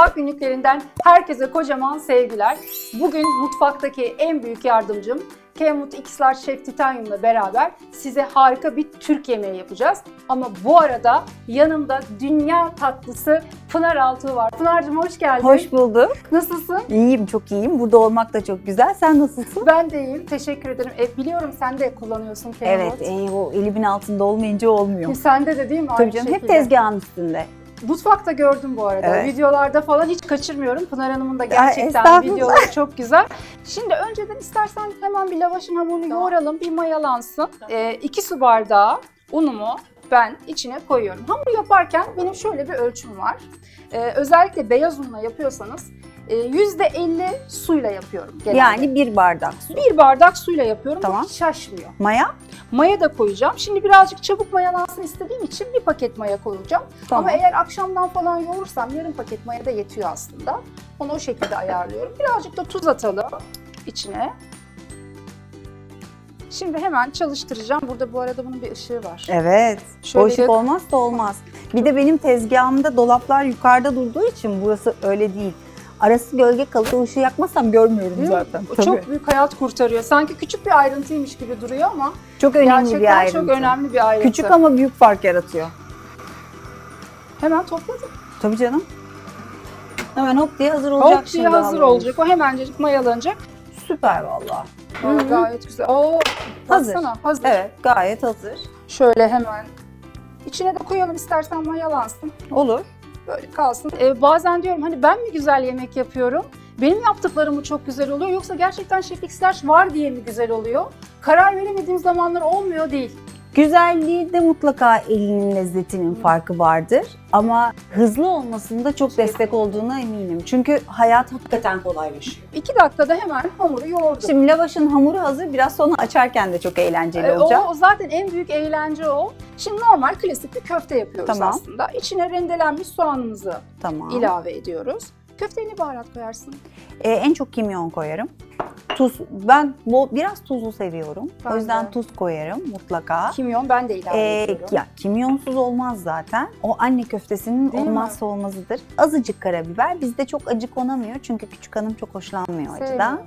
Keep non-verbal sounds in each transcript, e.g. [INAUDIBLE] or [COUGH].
Mutfak günlüklerinden herkese kocaman sevgiler. Bugün mutfaktaki en büyük yardımcım Kemut X'lar Şef Titanium'la beraber size harika bir Türk yemeği yapacağız. Ama bu arada yanımda dünya tatlısı Pınar Altuğ var. Pınar'cığım hoş geldin. Hoş bulduk. Nasılsın? İyiyim, çok iyiyim. Burada olmak da çok güzel. Sen nasılsın? Ben de iyiyim. Teşekkür ederim. E, biliyorum sen de kullanıyorsun Kemut. Evet, e, o elimin altında olmayınca olmuyor. Sende de değil mi? Tabii canım, hep tezgahın üstünde. Mutfakta gördüm bu arada. Evet. Videolarda falan hiç kaçırmıyorum. Pınar Hanım'ın da gerçekten videoları çok güzel. Şimdi önceden istersen hemen bir lavaşın hamurunu Tamam. yoğuralım, bir mayalansın. Ee, iki su bardağı unumu ben içine koyuyorum. Hamur yaparken benim şöyle bir ölçüm var. Ee, özellikle beyaz unla yapıyorsanız %50 suyla yapıyorum genelde. Yani bir bardak su. bir bardak suyla yapıyorum. Tamam. Hiç şaşmıyor. Maya? Maya da koyacağım. Şimdi birazcık çabuk mayalansın istediğim için bir paket maya koyacağım. Tamam. Ama eğer akşamdan falan yoğurursam yarım paket maya da yetiyor aslında. Onu o şekilde ayarlıyorum. Birazcık da tuz atalım içine. Şimdi hemen çalıştıracağım. Burada bu arada bunun bir ışığı var. Evet. Şöyle yak- olmaz da olmaz. Bir de benim tezgahımda dolaplar yukarıda durduğu için burası öyle değil. Arası gölge kalıyor. O ışığı yakmazsam görmüyorum Değil zaten. Tabii. Çok büyük hayat kurtarıyor. Sanki küçük bir ayrıntıymış gibi duruyor ama çok önemli bir ayrıntı. çok önemli bir ayrıntı. Küçük ama büyük fark yaratıyor. Hemen topladım. Tabii canım. Hemen hop diye hazır olacak Hop diye şimdi hazır olacak. O hemencecik mayalanacak. Süper valla. Aa, Hı hı. gayet güzel. Oo, Hazır. baksana, hazır. Evet gayet hazır. Şöyle hemen içine de koyalım istersen mayalansın. Olur. Böyle kalsın. Ee, bazen diyorum hani ben mi güzel yemek yapıyorum? Benim yaptıklarım mı çok güzel oluyor yoksa gerçekten Şef X'ler var diye mi güzel oluyor? Karar veremediğim zamanlar olmuyor değil. Güzelliği de mutlaka elinin lezzetinin farkı vardır. Ama hızlı olmasında çok destek olduğuna eminim. Çünkü hayat hakikaten kolaylaşıyor. İki dakikada hemen hamuru yoğurdum. Şimdi lavaşın hamuru hazır. Biraz sonra açarken de çok eğlenceli Ee, olacak. o, o zaten en büyük eğlence o. Şimdi normal klasik bir köfte yapıyoruz Tamam. aslında. İçine rendelenmiş soğanımızı Tamam. ilave ediyoruz. Köfteye ne baharat koyarsın? Ee, en çok kimyon koyarım. Tuz. Ben bol, biraz tuzlu seviyorum. Ben o yüzden de. tuz koyarım mutlaka. Kimyon ben de ilave Ee, ediyorum. ya kimyonsuz olmaz zaten. O anne köftesinin Değil mi? olmazsa olmazıdır. Azıcık karabiber. Bizde çok acı konamıyor çünkü küçük hanım çok hoşlanmıyor acıdan.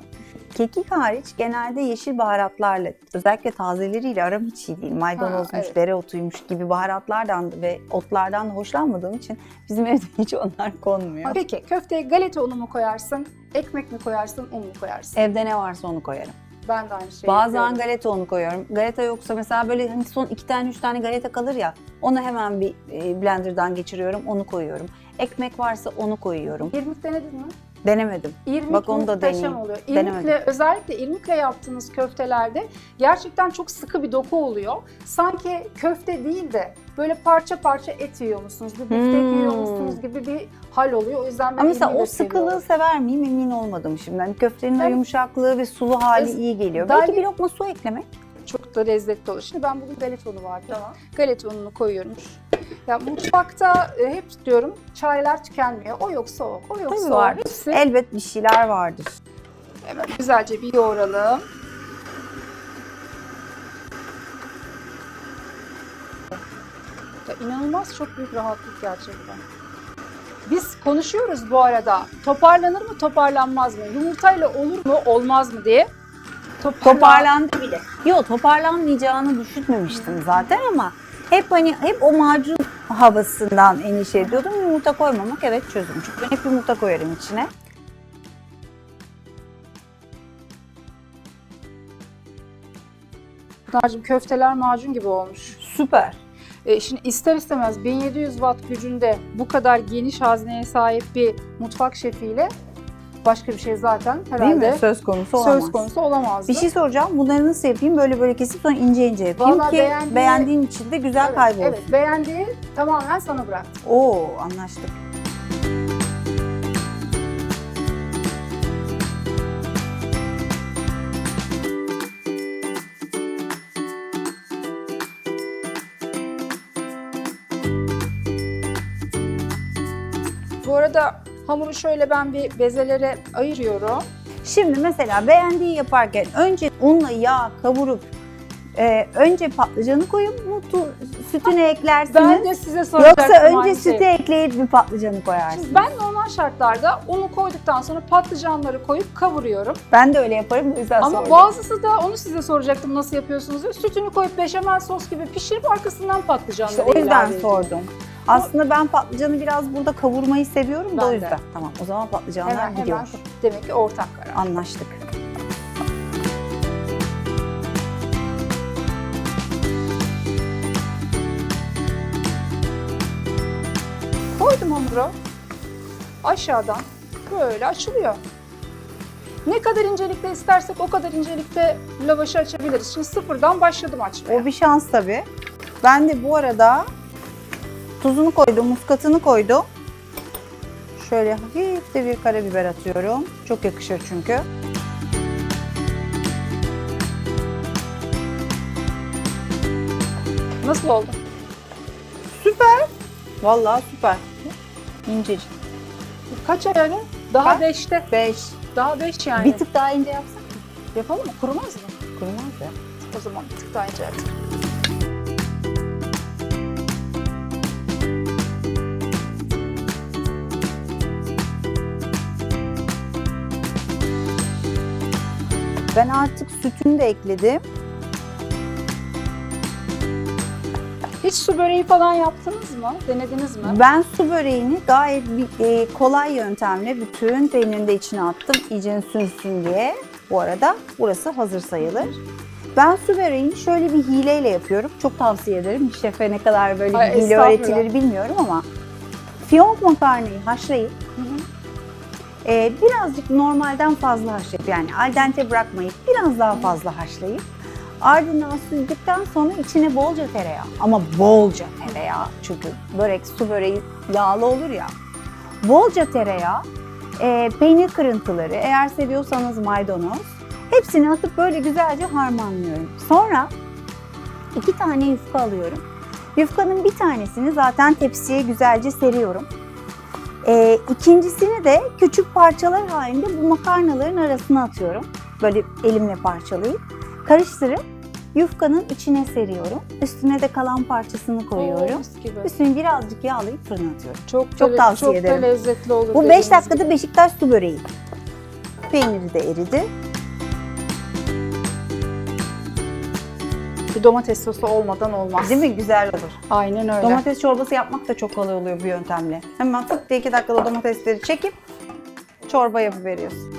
Kekik hariç genelde yeşil baharatlarla özellikle tazeleriyle aram hiç iyi değil. Maydanozmuş, evet. dereotuymuş gibi baharatlardan ve otlardan da hoşlanmadığım için bizim [LAUGHS] evde hiç onlar konmuyor. Peki köfteye galeta unu mu koyarsın? Ekmek mi koyarsın? Un mu koyarsın? Evde ne varsa onu koyarım. Ben de aynı şeyi Bazen yapıyorum. galeta unu koyuyorum. Galeta yoksa mesela böyle hani son iki tane üç tane galeta kalır ya onu hemen bir e, blenderdan geçiriyorum onu koyuyorum. Ekmek varsa onu koyuyorum. İrmik denedin mi? Denemedim. İrmik Bak onu da muhteşem deneyeyim. oluyor. Denemedim. İrmikle, özellikle irmikle yaptığınız köftelerde gerçekten çok sıkı bir doku oluyor. Sanki köfte değil de böyle parça parça et yiyor musunuz, bir biftek Hmm. yiyor musunuz gibi bir hal oluyor. O yüzden ben Ama mesela irmiği o de seviyorum. sıkılığı sever miyim emin olmadım şimdi. Hani köftenin o yumuşaklığı ve sulu hali Öz- iyi geliyor. Belki bir- bir lokma su eklemek. çok da lezzetli olur. Şimdi ben bugün galeta unu vardı. Galeta ununu koyuyorum. Ya mutfakta e, hep diyorum çaylar tükenmiyor. O yoksa o, o yoksa Tabii o. vardır. Hepsi Elbet bir şeyler vardır. hemen güzelce bir yoğuralım. Ya inanılmaz çok büyük rahatlık gerçekten. Biz konuşuyoruz bu arada. Toparlanır mı, toparlanmaz mı? Yumurtayla olur mu, olmaz mı diye. Toparlan- Toparlandı bile. Yok toparlanmayacağını düşünmemiştim zaten ama hep hani hep o macun havasından endişe ediyordum. Yumurta koymamak evet çözüm. Çünkü ben hep yumurta koyarım içine. Pınar'cığım köfteler macun gibi olmuş. Süper. E, şimdi ister istemez 1700 watt gücünde bu kadar geniş hazneye sahip bir mutfak şefiyle başka bir şey zaten Değil herhalde mi? Söz konusu olamaz. söz konusu olamazdı. Bir şey soracağım. Bunları nasıl yapayım? Böyle böyle kesip sonra ince ince yapayım Vallahi ki beğendiği- beğendiğin için de güzel evet, kaybolsun. evet, beğendiği tamamen sana bıraktım. Oo anlaştık. Hamuru şöyle ben bir bezelere ayırıyorum. Şimdi mesela beğendiği yaparken önce unla yağ kavurup Ee, önce patlıcanı koyup bu tu- sütünü eklersiniz. Ben de size soracaktım Yoksa önce sütü ekleyip mi patlıcanı koyarsınız? Şimdi ben normal şartlarda unu koyduktan sonra patlıcanları koyup kavuruyorum. Ben de öyle yaparım yüzden Ama sordum. bazısı da onu size soracaktım nasıl yapıyorsunuz diye. Sütünü koyup beşamel sos gibi pişirip arkasından patlıcanları İşte o yüzden sordum. Aslında ben patlıcanı biraz burada kavurmayı seviyorum da Ben o de. yüzden. Tamam o zaman patlıcanlar Hemen gidiyor. hemen demek ki ortak karar. Anlaştık. Koydum hamuru. Aşağıdan böyle açılıyor. Ne kadar incelikte istersek o kadar incelikte lavaşı açabiliriz. Şimdi sıfırdan başladım açmaya. O bir şans tabii. Ben de bu arada tuzunu koydum, muskatını koydum. Şöyle hafif de bir karabiber atıyorum. Çok yakışır çünkü. Nasıl oldu? Süper. Vallahi süper. İncecik. Kaç ayarı? Daha Kaç? beşte. 5. Daha beş yani. Bir tık daha ince yapsak Yapalım mı? Kurumaz mı? kurumaz ya. O zaman bir tık daha ince Ben artık sütünü de ekledim. Hiç su böreği falan yaptınız mı? Denediniz mi? Ben su böreğini gayet bir- e, kolay yöntemle bütün peynirini de içine attım. İyice sünsün diye. Bu arada burası hazır sayılır. Ben su böreğini şöyle bir hileyle yapıyorum. Çok tavsiye ederim. Bir şefe ne kadar böyle Ay, bir hile öğretilir bilmiyorum ama fiyonk makarnayı haşlayıp Hı hı. E, birazcık normalden fazla haşlayıp yani al dente bırakmayıp biraz daha fazla haşlayıp ardından süzdükten sonra içine bolca tereyağı ama bolca tereyağı çünkü börek su böreği yağlı olur ya bolca tereyağı e, peynir kırıntıları eğer seviyorsanız maydanoz hepsini atıp böyle güzelce harmanlıyorum. Sonra iki tane yufka alıyorum. Yufkanın bir tanesini zaten tepsiye güzelce seriyorum. Ee, ikincisini de küçük parçalar halinde bu makarnaların arasına atıyorum. Böyle elimle parçalayıp karıştırıp yufkanın içine seriyorum. Üstüne de kalan parçasını Oo, koyuyorum. mis gibi. Üstüne birazcık yağlayıp fırına atıyorum. Çok, Çok da- tavsiye çok ederim. da lezzetli olur. Bu 5 dediğiniz dakikada gibi. Beşiktaş su böreği. Peyniri de eridi. Bir domates sosu olmadan olmaz. Değil mi? Güzel olur. Aynen öyle. Domates çorbası yapmak da çok kolay oluyor bu yöntemle. Hemen tık diye 2 dakikada domatesleri çekip çorba yapıveriyorsun.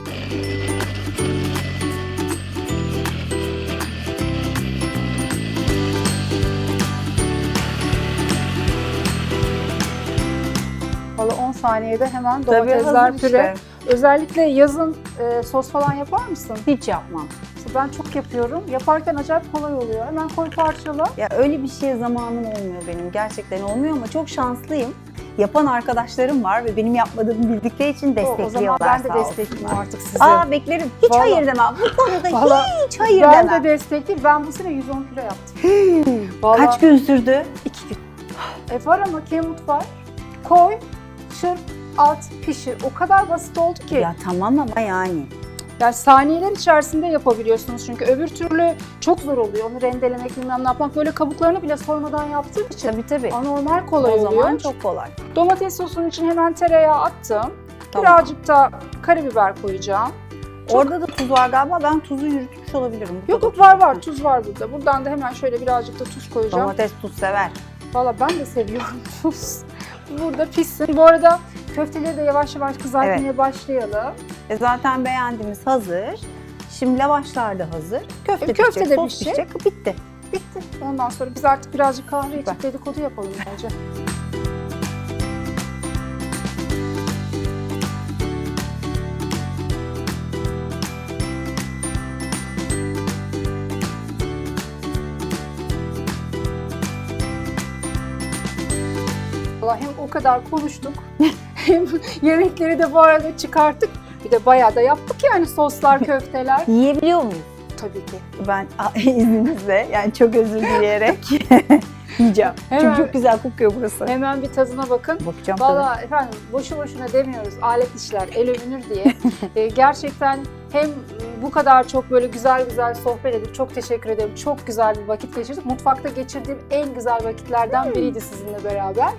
Valla 10 saniyede hemen Tabii domatesler hazır püre. işte. Özellikle yazın e, sos falan yapar mısın? Hiç yapmam. İşte Ben çok yapıyorum. Yaparken acayip kolay oluyor. Hemen koy parçala. Ya öyle bir şeye zamanım olmuyor benim. Gerçekten olmuyor ama çok şanslıyım. Yapan arkadaşlarım var ve benim yapmadığımı bildikleri için O, o zaman destekliyorlar ben de destekleyeyim artık sizi. Aa beklerim. Hiç Vallahi- hayır demem. Bu konuda [LAUGHS] Vallahi hiç hayır ben demem. de destekleyeyim. Ben bu sene 110 kilo yaptım. Vallahi Kaç gün sürdü? İki gün. E var ama kemut var. Koy, çırp, at, pişir. O kadar basit oldu ki. Ya tamam ama yani. Yani saniyeler içerisinde yapabiliyorsunuz çünkü öbür türlü çok zor oluyor. Onu rendelemek bilmem ne yapmak. Böyle kabuklarını bile soymadan yaptığım için Tabii tabii. anormal kolay o oluyor. zaman çok kolay. Domates sosunun için hemen tereyağı attım. Tamam. Birazcık da karabiber koyacağım. Çok- Orada da tuz var galiba. Ben tuzu yürütmüş olabilirim. Yok yok var var tuz var burada. Buradan da hemen şöyle birazcık da tuz koyacağım. Domates tuz sever. Valla ben de seviyorum [LAUGHS] tuz. Burada pişsin. Bu arada köfteleri de yavaş yavaş kızartmaya başlayalım. E zaten beğendiğimiz hazır. Şimdi lavaşlar da hazır. Köfte, E, köfte pişecek, de sos pişecek. pişecek. Bitti. Bitti. Ondan sonra biz artık birazcık kahve içip dedikodu yapalım bence. Hem o kadar konuştuk [LAUGHS] hem yemekleri de bu arada çıkarttık. Bir de bayağı da yaptık yani soslar, [LAUGHS] köfteler. Yiyebiliyor muyuz? Tabii ki. Ben [LAUGHS] izninizle yani çok özür dileyerek [LAUGHS] yiyeceğim. Hemen. Çünkü çok güzel kokuyor burası. Hemen bir tadına bakın. Bakacağım. Valla efendim boşu boşuna demiyoruz alet işler el övünür diye. Ee, gerçekten Hem bu kadar çok böyle güzel güzel sohbet edip çok teşekkür ederim. Çok güzel bir vakit geçirdik. Mutfakta geçirdiğim en güzel vakitlerden biriydi sizinle beraber.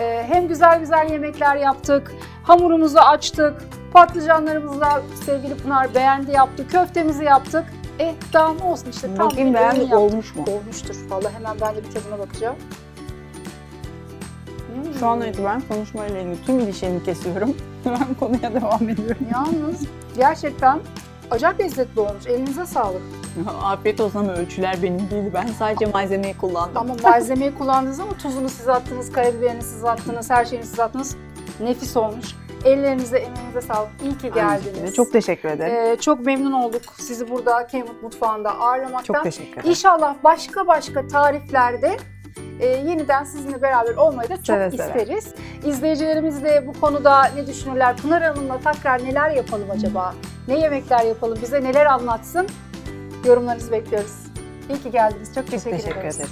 Ee, hem güzel güzel yemekler yaptık, hamurumuzu açtık, patlıcanlarımızla sevgili Pınar beğendi yaptı, köftemizi yaptık. Eh daha ne olsun işte tam Bakayım bir yaptık. olmuş mu? Olmuştur. Vallahi hemen ben de bir tadına bakacağım. Hmm. Şu an itibaren konuşmayla ilgili tüm ilişkimi kesiyorum. [LAUGHS] Ben konuya devam ediyorum. Yalnız gerçekten acayip lezzetli olmuş. Elinize sağlık. [LAUGHS] Afiyet olsun ama ölçüler benim değil. Ben sadece malzemeyi kullandım. Ama malzemeyi kullandınız ama tuzunu siz attınız, karabiberini siz attınız, her şeyini siz attınız. Nefis olmuş. Ellerinize, emeğinize sağlık. İyi ki Aynı geldiniz. Çok teşekkür ederim. Ee, çok memnun olduk sizi burada Kemut Mutfağı'nda ağırlamaktan. Çok teşekkür ederim. İnşallah başka başka tariflerde e, yeniden sizinle beraber olmayı da çok Seve seve. isteriz. İzleyicilerimiz de bu konuda ne düşünürler? Pınar Hanım'la tekrar neler yapalım acaba? Ne yemekler yapalım? Bize neler anlatsın? Yorumlarınızı bekliyoruz. İyi ki geldiniz. Çok Çok teşekkür, teşekkür ederiz. ederim.